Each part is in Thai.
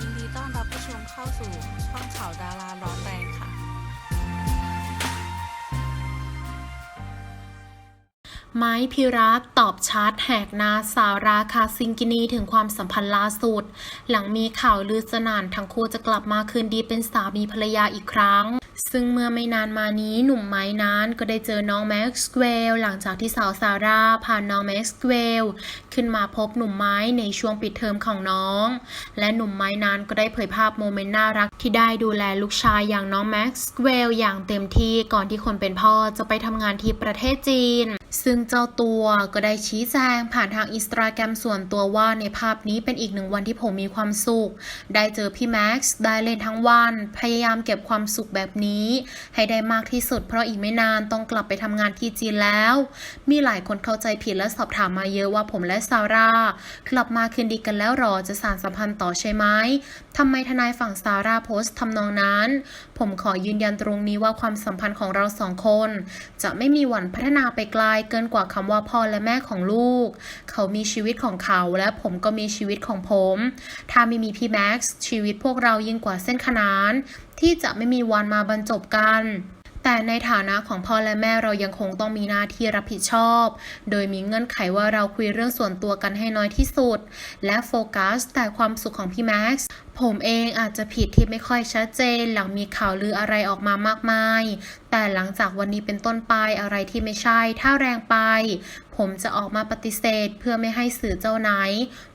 ยินดีต้อนรับผู้ชมเข้าสู่ช่องข่าวดาราร้อนแรงค่ะ ไม้พิรักตอบชาร์ดแหกนาสาวราคาซิงกินีถึงความสัมพันธ์ล่าสุด หลังมีข่าวลือสนานทั้งคู่จะกลับมาคืนดีเป็นสามีภรรยาอีกครั้ง ซึ่งเมื่อไม่นานมานี้หนุ่มไม้นั้นก็ได้เจอน้องแม็กซ์เวลหลังจากที่สาวซาร่าพาน้องแม็กซ์เวลขึ้นมาพบหนุ่มไม้ในช่วงปิดเทอมของน้อง และหนุ่มไม้นั้นก็ได้เผยภาพโมเมนต์น่ารักที่ได้ดูแลลูกชายอย่างน้องแม็กซ์เวลอย่างเต็มที่ก่อนที่คนเป็นพ่อจะไปทำงานที่ประเทศจีน ซึ่งเจ้าตัวก็ได้ชี้แจงผ่านทางอินสตาแกรมส่วนตัวว่าในภาพนี้เป็นอีกหนึ่งวันที่ผมมีความสุข ได้เจอพี่แม็กซ์ได้เล่นทั้งวัน พยายามเก็บความสุขแบบนี้ ให้ได้มากที่สุดเพราะอีกไม่นานต้องกลับไปทำงานที่จีนแล้ว มีหลายคนเข้าใจผิดและสอบถามมาเยอะว่าผมและซาร่ากลับมาคืนดีกันแล้วหรอจะสานสัมพันธ์ต่อใช่ไหมทำไมทนายฝั่งซาร่าโพสต์ทำนองนั้น ผมขอยืนยันตรงนี้ว่าความสัมพันธ์ของเราสองคน จะไม่มีวันพัฒนาไปไกลเกินกว่าคำว่าพ่อและแม่ของลูก เขามีชีวิตของเขาและผมก็มีชีวิตของผม ถ้าไม่มีพี่แม็กซ์ชีวิตพวกเรายิ่งกว่าเส้นขนาน ที่จะไม่มีวันมาบรรจบกันแต่ในฐานะของพ่อและแม่เรายังคงต้องมีหน้าที่รับผิดชอบ โดยมีเงื่อนไขว่าเราคุยเรื่องส่วนตัวกันให้น้อยที่สุด และโฟกัสแต่ความสุขของพี่แม็กซ์ ผมเองอาจจะผิดที่ไม่ค่อยชัดเจน หลังมีข่าวลืออะไรออกมามากมาย แต่หลังจากวันนี้เป็นต้นไปอะไรที่ไม่ใช่ ถ้าแรงไป ผมจะออกมาปฏิเสธเพื่อไม่ให้สื่อเจ้าไหน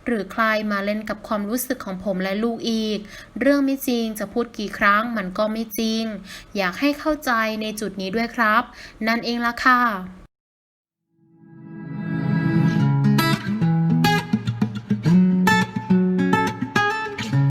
หรือใครมาเล่นกับความรู้สึกของผมและลูกอีก เรื่องไม่จริงจะพูดกี่ครั้งมันก็ไม่จริง อยากให้เข้าใจในจุดนี้ด้วยครับ นั่นเองละค่ะ